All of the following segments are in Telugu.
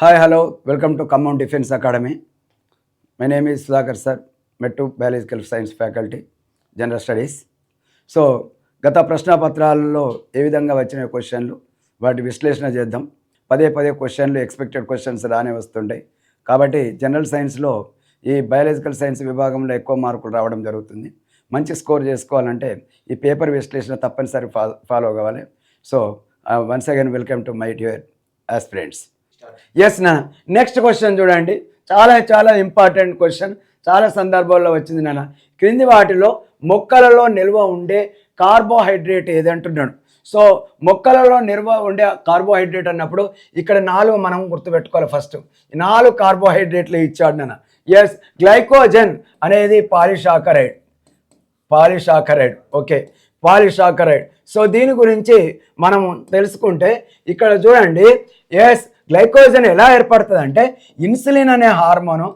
Hi hello welcome to Khammam defence academy my name is Sudhakar sir Mettu biological science faculty general studies so గత ప్రశ్నపత్రాలలో ఏ విధంగా వచ్చిన క్వశ్చన్లు వాటి విశ్లేషణ చేద్దాం. పదే పదే క్వశ్చన్లు ఎక్స్పెక్టెడ్ క్వశ్చన్స్ రానే వస్తుంటాయి. కాబట్టి జనరల్ సైన్స్లో ఈ బయాలజికల్ సైన్స్ విభాగంలో ఎక్కువ మార్కులు రావడం జరుగుతుంది. మంచి స్కోర్ చేసుకోవాలంటే ఈ పేపర్ విశ్లేషణ తప్పనిసరి ఫా ఫాలో కావాలి. So once again welcome to my dear aspirants yes నా నెక్స్ట్ క్వశ్చన్ చూడండి. చాలా చాలా ఇంపార్టెంట్ క్వశ్చన్ చాలా సందర్భాల్లో వచ్చింది నాన్న. క్రింది వాటిలో మొక్కలలో నిల్వ ఉండే కార్బోహైడ్రేట్ ఏదంటున్నాడు సో మొక్కలలో నిల్వ ఉండే కార్బోహైడ్రేట్ అన్నప్పుడు ఇక్కడ నాలుగు మనం గుర్తుపెట్టుకోవాలి ఫస్ట్ నాలుగు కార్బోహైడ్రేట్లు ఇచ్చాడు నాన్న. ఎస్ గ్లైకోజన్ అనేది పాలిషాకరైడ్ పాలిషాకరైడ్ ఓకే పాలిషాకరైడ్ సో దీని గురించి మనం తెలుసుకుంటే ఇక్కడ చూడండి. ఎస్ గ్లైకోజన్ ఎలా ఏర్పడుతుంది అంటే ఇన్సులిన్ అనే హార్మోను.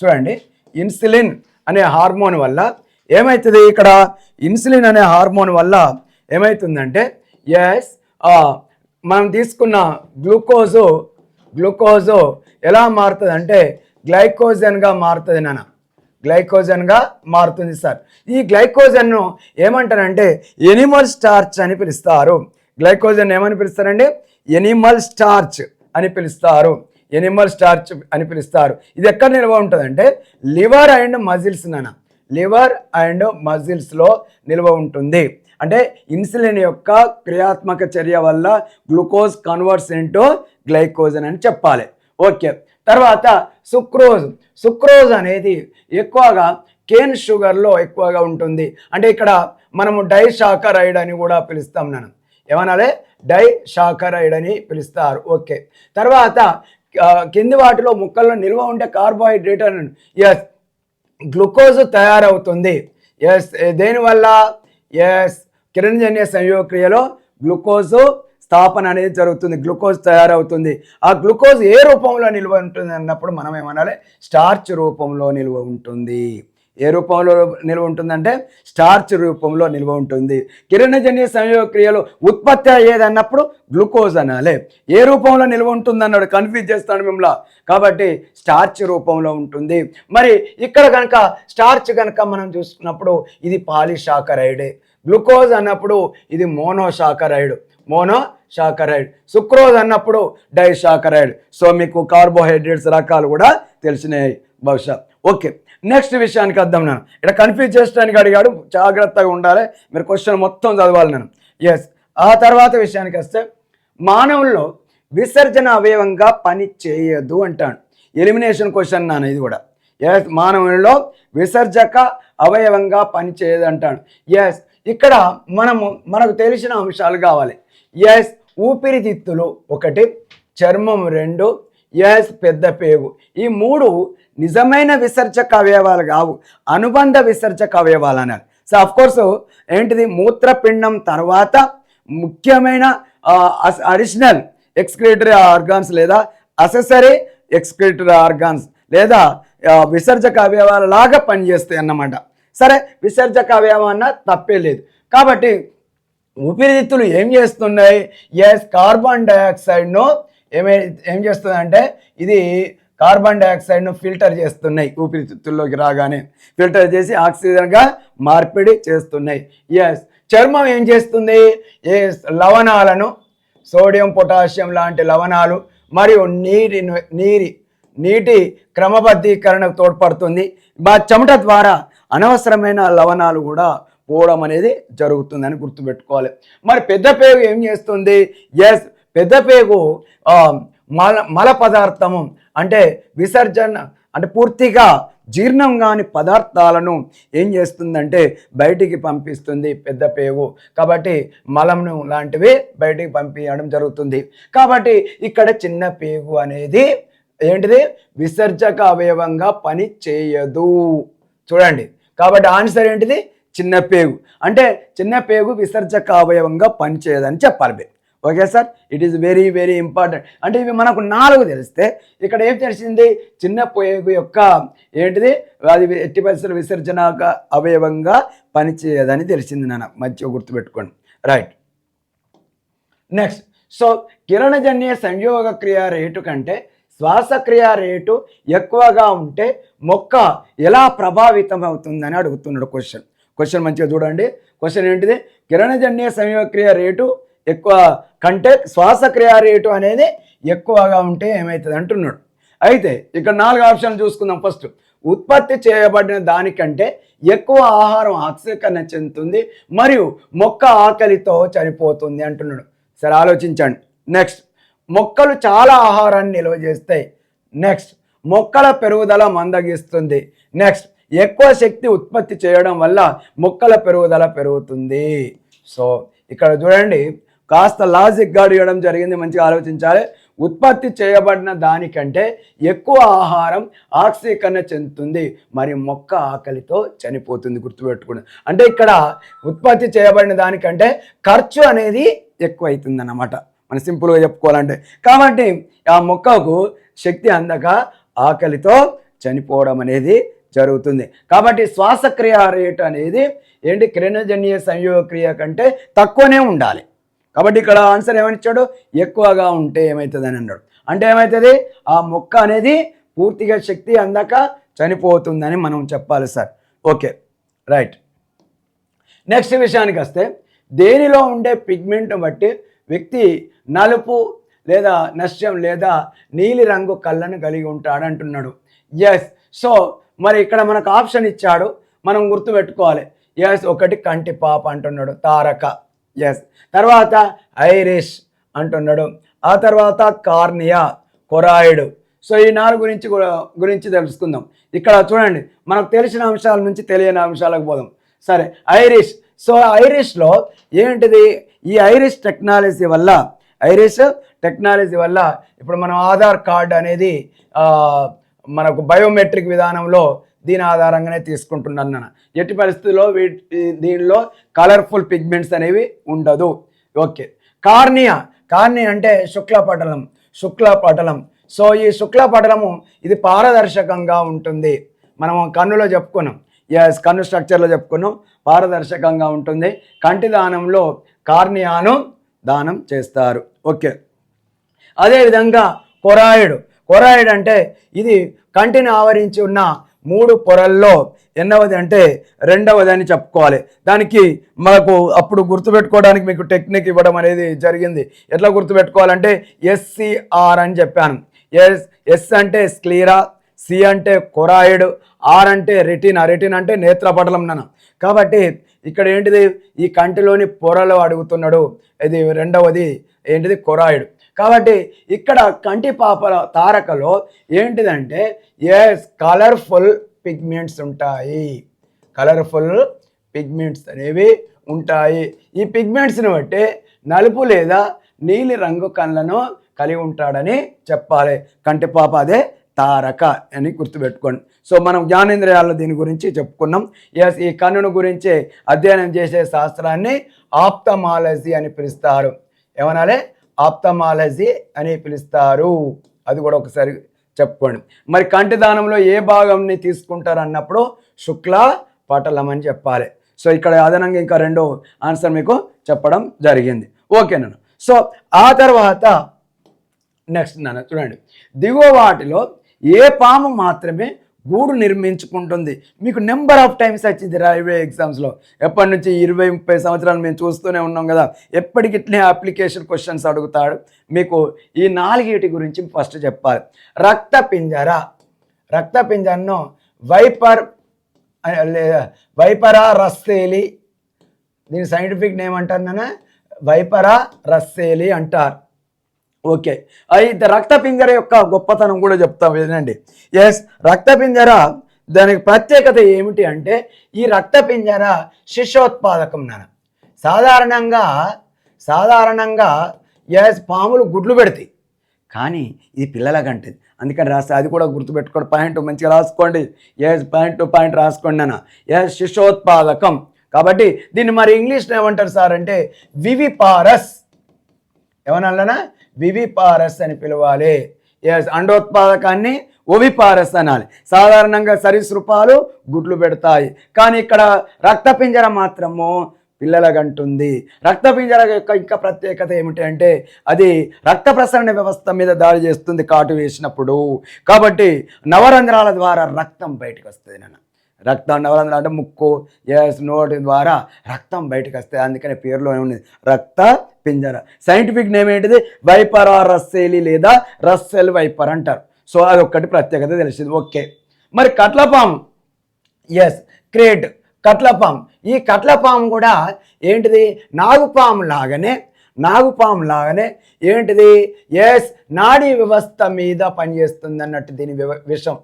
చూడండి ఇన్సులిన్ అనే హార్మోన్ వల్ల ఏమవుతుంది ఇక్కడ ఇన్సులిన్ అనే హార్మోన్ వల్ల ఏమవుతుందంటే ఎస్ మనం తీసుకున్న గ్లూకోజు గ్లూకోజు ఎలా మారుతుంది అంటే గ్లైకోజన్గా మారుతుంది నాన్న. గ్లైకోజన్గా మారుతుంది సార్. ఈ గ్లైకోజన్ను ఏమంటారంటే ఎనిమల్ స్టార్చ్ అని పిలుస్తారు. గ్లైకోజన్ ఏమని పిలుస్తారండి? Animal starch. అని పిలుస్తారు. ఎనిమల్ స్టార్చ్ అని పిలుస్తారు. ఇది ఎక్కడ నిల్వ ఉంటుందంటే లివర్ అండ్ మజిల్స్ నాన్న. లివర్ అండ్ మజిల్స్లో నిల్వ ఉంటుంది. అంటే ఇన్సులిన్ యొక్క క్రియాత్మక చర్య వల్ల గ్లూకోజ్ కన్వర్ట్స్ ఇంటూ గ్లైకోజన్ అని చెప్పాలి. ఓకే. తర్వాత సుక్రోజ్. సుక్రోజ్ అనేది ఎక్కువగా కేన్ షుగర్లో ఎక్కువగా ఉంటుంది. అంటే ఇక్కడ మనము డైషాకరైడ్ అని కూడా పిలుస్తాం నన్ను. ఏమనాలి? డై షాకరైడ్ అని పిలుస్తారు. ఓకే. తర్వాత కింది వాటిలో ముక్కల్లో నిల్వ ఉండే కార్బోహైడ్రేట్ అని ఎస్ గ్లూకోజ్ తయారవుతుంది. ఎస్ దేనివల్ల? ఎస్ కిరణజన్య సంయోగక్రియలో గ్లూకోజ్ స్థాపన అనేది జరుగుతుంది. గ్లూకోజ్ తయారవుతుంది. ఆ గ్లూకోజ్ ఏ రూపంలో నిల్వ ఉంటుంది అన్నప్పుడు మనం ఏమనాలి? స్టార్చ్ రూపంలో నిల్వ ఉంటుంది. ఏ రూపంలో నిల్వ ఉంటుందంటే స్టార్చ్ రూపంలో నిల్వ ఉంటుంది. కిరణజన్య సంయోగక్రియలు ఉత్పత్తి అయ్యేది అన్నప్పుడు గ్లూకోజ్ అనాలి. ఏ రూపంలో నిల్వ ఉంటుందన్నాడు కన్ఫ్యూజ్ చేస్తాను మిమ్మల్ని. కాబట్టి స్టార్చ్ రూపంలో ఉంటుంది. మరి ఇక్కడ కనుక స్టార్చ్ కనుక మనం చూసుకున్నప్పుడు ఇది పాలిషాకరైడే గ్లూకోజ్ అన్నప్పుడు ఇది మోనోషాకరైడ్ మోనోషాకరైడ్ సుక్రోజ్ అన్నప్పుడు డైషాకరైడ్ సో మీకు కార్బోహైడ్రేట్స్ రకాలు కూడా తెలిసినాయి బహుశా. ఓకే. నెక్స్ట్ విషయానికి వద్దాం నేను. ఇక్కడ కన్ఫ్యూజ్ చేయడానికి అడిగాడు జాగ్రత్తగా ఉండాలి. మీరు క్వశ్చన్ మొత్తం చదవాలి నేను. ఎస్ ఆ తర్వాత విషయానికి వస్తే మానవుల్లో విసర్జన అవయవంగా పని చేయదు అంటాను ఎలిమినేషన్ క్వశ్చన్ నాన్న ఇది కూడా. ఎస్ మానవుల్లో విసర్జక అవయవంగా పని చేయదు అంటాడు. ఎస్ ఇక్కడ మనము మనకు తెలిసిన అంశాలు కావాలి. ఎస్ ఊపిరితిత్తులు ఒకటి చర్మం రెండు. ఎస్ పెద్ద పేగు. ఈ మూడు నిజమైన విసర్జక అవయవాలు కావు అనుబంధ విసర్జక అవయవాలు అన్నారు సో అఫ్ కోర్స్ ఏంటిది? మూత్రపిండం తర్వాత ముఖ్యమైన అడిషనల్ ఎక్స్క్రిటరీ ఆర్గాన్స్ లేదా అసెసరీ ఎక్స్క్రిటరీ ఆర్గాన్స్ లేదా విసర్జక అవయవాల లాగా పనిచేస్తాయి అన్నమాట. సరే విసర్జక అవయవం అన్న తప్పే లేదు. కాబట్టి ఊపిరితిత్తులు ఏం చేస్తున్నాయి? ఎస్ కార్బన్ డైఆక్సైడ్ను ఏమే ఏం చేస్తుందంటే ఇది కార్బన్ డైఆక్సైడ్ను ఫిల్టర్ చేస్తున్నాయి. ఊపిరితిత్తుల్లోకి రాగానే ఫిల్టర్ చేసి ఆక్సిజన్గా మార్పిడి చేస్తున్నాయి. ఎస్ చర్మం ఏం చేస్తుంది? ఎస్ లవణాలను సోడియం పొటాషియం లాంటి లవణాలు మరియు నీటి నీరి నీటి క్రమబద్ధీకరణకు తోడ్పడుతుంది. మా చెమట ద్వారా అనవసరమైన లవణాలు కూడా పోవడం అనేది జరుగుతుందని గుర్తుపెట్టుకోవాలి. మరి పెద్ద పేగు ఏం చేస్తుంది? ఎస్ పెద్ద పేగు మల మల పదార్థము అంటే విసర్జన అంటే పూర్తిగా జీర్ణం కాని పదార్థాలను ఏం చేస్తుందంటే బయటికి పంపిస్తుంది పెద్ద పేగు. కాబట్టి మలంను లాంటివి బయటికి పంపించడం జరుగుతుంది. కాబట్టి ఇక్కడ చిన్న పేగు అనేది ఏంటిది? విసర్జక అవయవంగా పని చేయదు. చూడండి. కాబట్టి ఆన్సర్ ఏంటిది? చిన్న పేగు. అంటే చిన్న పేగు విసర్జక అవయవంగా పనిచేయదని చెప్పాలి. మీరు okay sir? It is very very important అంటే ఇవి మనకు నాలుగు తెలిస్తే ఇక్కడ ఏం తెలిసింది చిన్న పొయ్యి యొక్క ఏంటిది? అది ఎట్టి పరిస్థితుల విసర్జన అవయవంగా పనిచేయదని తెలిసింది నాన్న. మంచిగా గుర్తుపెట్టుకోండి. రైట్ నెక్స్ట్ సో కిరణజన్య సంయోగ క్రియ రేటు కంటే శ్వాసక్రియ రేటు ఎక్కువగా ఉంటే మొక్క ఎలా ప్రభావితం అవుతుందని అడుగుతున్నాడు క్వశ్చన్ క్వశ్చన్ మంచిగా చూడండి. క్వశ్చన్ ఏంటిది? కిరణజన్య సంయోగక్రియ రేటు ఎక్కువ కంటే శ్వాసక్రియ రేటు అనేది ఎక్కువగా ఉంటే ఏమవుతుంది అంటున్నాడు. అయితే ఇక్కడ నాలుగు ఆప్షన్లు చూసుకుందాం ఫస్ట్. ఉత్పత్తి చేయబడిన దానికంటే ఎక్కువ ఆహారం ఆక్సీకరణ చెందుతుంది మరియు మొక్క ఆకలితో చనిపోతుంది అంటున్నాడు. సరే ఆలోచించండి. నెక్స్ట్. మొక్కలు చాలా ఆహారాన్ని నిల్వ చేస్తాయి. నెక్స్ట్. మొక్కల పెరుగుదల మందగిస్తుంది. నెక్స్ట్. ఎక్కువ శక్తి ఉత్పత్తి చేయడం వల్ల మొక్కల పెరుగుదల పెరుగుతుంది. సో ఇక్కడ చూడండి. కాస్త లాజిక్గా ఇవ్వడం జరిగింది మంచిగా ఆలోచించాలి. ఉత్పత్తి చేయబడిన దానికంటే ఎక్కువ ఆహారం ఆక్సీకరణ చెందుతుంది. మరి మొక్క ఆకలితో చనిపోతుంది గుర్తుపెట్టుకుని అంటే ఇక్కడ ఉత్పత్తి చేయబడిన దానికంటే ఖర్చు అనేది ఎక్కువ అవుతుంది అన్నమాట మనం సింపుల్గా చెప్పుకోవాలంటే. కాబట్టి ఆ మొక్కకు శక్తి అందక ఆకలితో చనిపోవడం అనేది జరుగుతుంది. కాబట్టి శ్వాసక్రియ రేటు అనేది ఏంటి? క్రినజన్య సంయోగక్రియ కంటే తక్కువనే ఉండాలి. కాబట్టి ఇక్కడ ఆన్సర్ ఏమని ఇచ్చాడు ఎక్కువగా ఉంటే ఏమవుతుంది అని అన్నాడు. అంటే ఏమవుతుంది ఆ మొక్క అనేది పూర్తిగా శక్తి అందక చనిపోతుందని మనం చెప్పాలి సార్. Okay right. నెక్స్ట్ విషయానికి వస్తే దేనిలో ఉండే పిగ్మెంట్ బట్టి వ్యక్తి నలుపు లేదా నష్టం లేదా నీలి రంగు కళ్ళను కలిగి ఉంటాడు అంటున్నాడు. ఎస్ సో మరి ఇక్కడ మనకు ఆప్షన్ ఇచ్చాడు. మనం గుర్తుపెట్టుకోవాలి. ఎస్ ఒకటి కంటి పాప అంటున్నాడు. తారక. ఎస్ తర్వాత ఐరిష్ అంటున్నాడు. ఆ తర్వాత కార్నియా కొరాయిడ్. సో ఈ నాలుగు గురించి గురించి తెలుసుకుందాం. ఇక్కడ చూడండి మనకు తెలిసిన అంశాల నుంచి తెలియని అంశాలకు పోదాం. సరే ఐరిష్. సో ఐరిష్లో ఏంటిది? ఈ ఐరిష్ టెక్నాలజీ వల్ల ఐరిష్ టెక్నాలజీ వల్ల ఇప్పుడు మనం ఆధార్ కార్డ్ అనేది మనకు బయోమెట్రిక్ విధానంలో దీని ఆధారంగానే తీసుకుంటున్నాను నేను ఎట్టి పరిస్థితుల్లో వీటి దీనిలో కలర్ఫుల్ పిగ్మెంట్స్ అనేవి ఉండదు. ఓకే. కార్నియా. కార్నియా అంటే శుక్లపటలం. శుక్లపటలం. సో ఈ శుక్లపటలము ఇది పారదర్శకంగా ఉంటుంది. మనం కన్నులో చెప్పుకున్నాం. ఎస్ కన్ను స్ట్రక్చర్లో చెప్పుకున్నాం. పారదర్శకంగా ఉంటుంది. కంటి దానంలో కార్నియాను దానం చేస్తారు. ఓకే. అదేవిధంగా కొరాయిడ్. కొరాయిడ్ అంటే ఇది కంటిని ఆవరించి ఉన్న మూడు పొరల్లో ఎన్నవది అంటే రెండవది అని చెప్పుకోవాలి. దానికి మనకు అప్పుడు గుర్తుపెట్టుకోవడానికి మీకు టెక్నిక్ ఇవ్వడం అనేది జరిగింది. ఎట్లా గుర్తుపెట్టుకోవాలంటే ఎస్సిఆర్ అని చెప్పాను. ఎస్ ఎస్ అంటే స్క్లీరా సి అంటే కొరాయిడ్ ఆర్ అంటే రెటీనా. రెటీన్ అంటే నేత్రపటలం నన్న. కాబట్టి ఇక్కడ ఏంటిది? ఈ కంటిలోని పొరలు అడుగుతున్నాడు. ఇది రెండవది ఏంటిది? కొరాయిడ్. కాబట్టి ఇక్కడ కంటి పాపల తారకలో ఏంటిదంటే ఎస్ కలర్ఫుల్ పిగ్మెంట్స్ ఉంటాయి. కలర్ఫుల్ పిగ్మెంట్స్ అనేవి ఉంటాయి. ఈ పిగ్మెంట్స్ని బట్టి నలుపు లేదా నీలి రంగు కళ్ళను కలిగి ఉంటాడని చెప్పాలి. కంటి పాప అదే తారక అని గుర్తుపెట్టుకోండి. సో మనం జ్ఞానేంద్రియాల దీని గురించి చెప్పుకున్నాం. ఎస్ ఈ కన్నును గురించి అధ్యయనం చేసే శాస్త్రాన్ని ఆప్తమాలజీ అని పిలుస్తారు. ఏమనాలి? ఆప్తమాలజీ అని పిలుస్తారు. అది కూడా ఒకసారి చెప్పుకోండి. మరి కంటిదానంలో ఏ భాగంని తీసుకుంటారు అన్నప్పుడు శుక్ల పటలం అని చెప్పాలి. సో ఇక్కడ అదనంగా ఇంకా రెండో ఆన్సర్ మీకు చెప్పడం జరిగింది. ఓకేనా సో ఆ తర్వాత నెక్స్ట్ నాన్న చూడండి. దిగువ వాటిలో ఏ పాము మాత్రమే గూడు నిర్మించుకుంటుంది. మీకు నెంబర్ ఆఫ్ టైమ్స్ వచ్చింది రైల్వే ఎగ్జామ్స్లో ఎప్పటి నుంచి ఇరవై ముప్పై సంవత్సరాలు మేము చూస్తూనే ఉన్నాం కదా. ఎప్పటికిట్లే అప్లికేషన్ క్వశ్చన్స్ అడుగుతాడు. మీకు ఈ నాలుగిటి గురించి ఫస్ట్ చెప్పాలి. రక్త పింజర రక్త పింజరను వైపర్ లేదా వైపరా రస్సేలి. దీని సైంటిఫిక్ నేమ్ అంటారు నాన్న? వైపరా రస్సేలి అంటారు. ఓకే. అయితే రక్తపింజర యొక్క గొప్పతనం కూడా చెప్తాం వినండి. ఎస్ రక్తపింజర దానికి ప్రత్యేకత ఏమిటి అంటే ఈ రక్తపింజర శిశోత్పాదకం నాన్న సాధారణంగా సాధారణంగా ఎస్ పాములు గుడ్లు పెడతాయి. కానీ ఇది పిల్లలకంటది అందుకని రాస్తే అది కూడా గుర్తుపెట్టుకోండి. పాయింట్ మంచిగా రాసుకోండి. ఎస్ పాయింట్ టు పాయింట్ రాసుకోండి నాన్న ఎస్ శిశోత్పాదకం కాబట్టి దీన్ని మరి ఇంగ్లీష్లో ఏమంటారు సార్ అంటే వివిపారస్ ఏమనాలనా వివిపారస్ అని పిలవాలి. అండోత్పాదకాన్ని ఒవిపారస్ అనాలి. సాధారణంగా సరీసృపాలు గుడ్లు పెడతాయి. కానీ ఇక్కడ రక్తపింజర మాత్రము పిల్లలగంటుంది రక్తపింజర యొక్క ఇంకా ప్రత్యేకత ఏమిటి అంటే అది రక్త ప్రసరణ వ్యవస్థ మీద దాడి చేస్తుంది కాటు వేసినప్పుడు. కాబట్టి నవరంధ్రాల ద్వారా రక్తం బయటకు వస్తుంది నాన్న. రక్తం నవరంధ్రాలు అంటే ముక్కు ఎస్ నోటి ద్వారా రక్తం బయటకు వస్తుంది అందుకనే పేరులో ఉంది రక్త పింజర. సైంటిఫిక్ నేమ్ ఏంటిది? వైపరా రస్సేలి లేదా రస్సెల్ వైపర్ అంటారు. సో అదొక్కటి ప్రత్యేకత తెలిసింది. ఓకే మరి కట్లపాము. Yes crate కట్లపాము. ఈ కట్లపాము కూడా ఏంటిది? నాగుపాము లాగానే నాగుపాము లాగానే ఏంటిది? ఎస్ నాడీ వ్యవస్థ మీద పనిచేస్తుంది అన్నట్టు దీని విషం.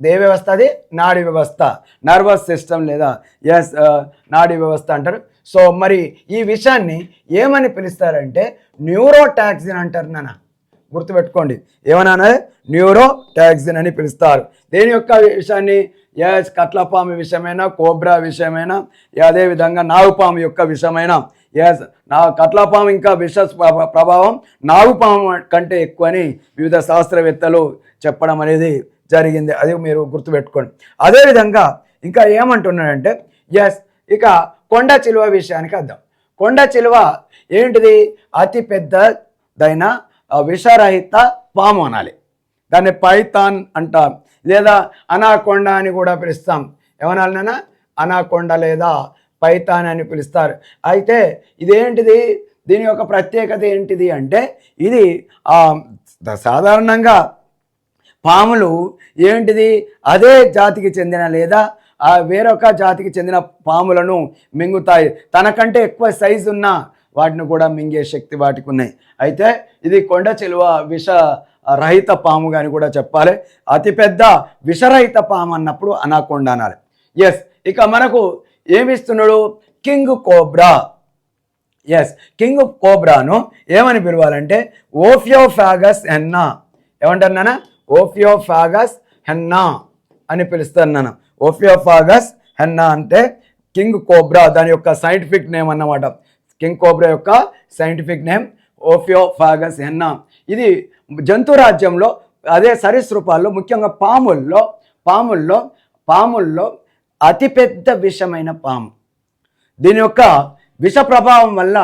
దే వ్యవస్థ అది నాడీ వ్యవస్థ. నర్వస్ సిస్టమ్ లేదా ఎస్ నాడీ వ్యవస్థ అంటారు. సో మరి ఈ విషయాన్ని ఏమని పిలుస్తారంటే న్యూరోటాక్సిన్ అంటారు నాన్న. గుర్తుపెట్టుకోండి. ఏమన్నా న్యూరో టాక్సిన్ అని పిలుస్తారు. దేని యొక్క విషయాన్ని? ఎస్ కట్లపాము విషయమైనా కోబ్రా విషయమైనా అదేవిధంగా నాగుపాము యొక్క విషయమైనా. ఎస్ నా కట్లపాము ఇంకా విష ప్రభావం నాగుపాము కంటే ఎక్కువని వివిధ శాస్త్రవేత్తలు చెప్పడం అనేది జరిగింది. అది మీరు గుర్తుపెట్టుకోండి. అదేవిధంగా ఇంకా ఏమంటున్నాడంటే ఎస్ ఇక కొండ చిలువ విషయానికి అర్థం. కొండ చిలువ ఏంటిది? అతి పెద్దదైన విషరహిత పాము అనాలి. దాన్ని పైథాన్ అంటాం. లేదా అనాకొండ అని కూడా పిలుస్తాం. ఏమనాలనైనా అనాకొండ లేదా పైథాన్ అని పిలుస్తారు. అయితే ఇదేంటిది? దీని యొక్క ప్రత్యేకత ఏంటిది అంటే ఇది సాధారణంగా పాములు ఏంటిది? అదే జాతికి చెందిన లేదా ఆ వేరొక జాతికి చెందిన పాములను మింగుతాయి. తనకంటే ఎక్కువ సైజు ఉన్న వాటిని కూడా మింగే శక్తి వాటికి ఉన్నాయి. అయితే ఇది కొండ చెలువ విష రహిత పాము అని కూడా చెప్పాలి. అతిపెద్ద విషరహిత పాము అన్నప్పుడు అనాకొండ అనాలి. ఎస్ ఇక మనకు ఏమిస్తున్నాడు? King cobra. ఎస్ కింగ్ కోబ్రాను ఏమని పిలవాలంటే? ఓఫియోఫాగస్ ఎన్నా ఏమంటారు నాన్న? ఓఫియోఫాగస్ హెన్నా అని పిలుస్తాను నేను ఓఫియోఫాగస్ హెన్నా అంటే కింగ్ కోబ్రా దాని యొక్క సైంటిఫిక్ నేమ్ అన్నమాట. కింగ్ కోబ్రా యొక్క సైంటిఫిక్ నేమ్ ఓఫియోఫాగస్ హెన్నా. ఇది జంతు రాజ్యంలో అదే సరీసృపాల్లో ముఖ్యంగా పాముల్లో పాముల్లో పాముల్లో అతిపెద్ద విషమైన పాము. దీని యొక్క విష ప్రభావం వల్ల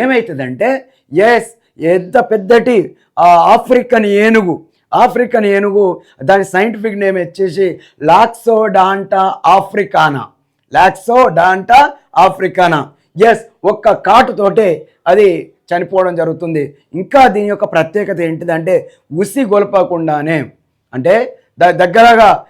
ఏమవుతుందంటే ఎస్ ఎంత పెద్దటి ఆ ఆఫ్రికన్ ఏనుగు ఆఫ్రికన్ ఏనుగు దాని సైంటిఫిక్ నేమ్ వచ్చేసి లాక్సో డాంటా ఆఫ్రికానా? లాక్సో డాంటా ఆఫ్రికానా? ఎస్ ఒక్క కాటుతోటే అది చనిపోవడం జరుగుతుంది. ఇంకా దీని యొక్క ప్రత్యేకత ఏంటిదంటే ఉసి గొలపకుండానే. అంటే ద- దగ్గరగా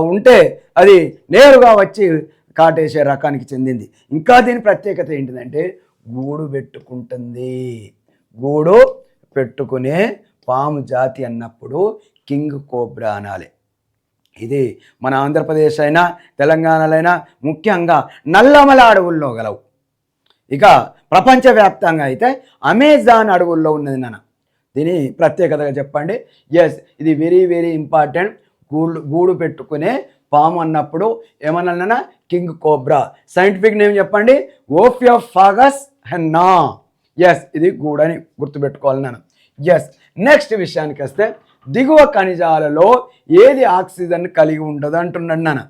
ఉంటే అది నేరుగా వచ్చి కాటేసే రకానికి చెందింది. ఇంకా దీని ప్రత్యేకత ఏంటిదంటే గూడు పెట్టుకుంటుంది. గూడు పెట్టుకునే పాము జాతి అన్నప్పుడు కింగ్ కోబ్రా అనాలి. ఇది మన ఆంధ్రప్రదేశ్ అయినా తెలంగాణలో అయినా ముఖ్యంగా నల్లమల అడవుల్లో గలవు. ఇక ప్రపంచవ్యాప్తంగా అయితే అమెజాన్ అడవుల్లో ఉన్నది నాన్న. దీని ప్రత్యేకతగా చెప్పండి. ఎస్ ఇది వెరీ వెరీ ఇంపార్టెంట్. గూడు గూడు పెట్టుకునే పాము అన్నప్పుడు ఏమన్నా కింగ్ కోబ్రా. సైంటిఫిక్ నేమ్ చెప్పండి. ఓఫియోఫాగస్ హెన్నా ఎస్ ఇది గూడని గుర్తుపెట్టుకోవాలి నేను ఎస్ నెక్స్ట్ విషయానికి వస్తే దిగువ ఖనిజాలలో ఏది ఆక్సిజన్ కలిగి ఉండదు అంటున్నాడు నాన్న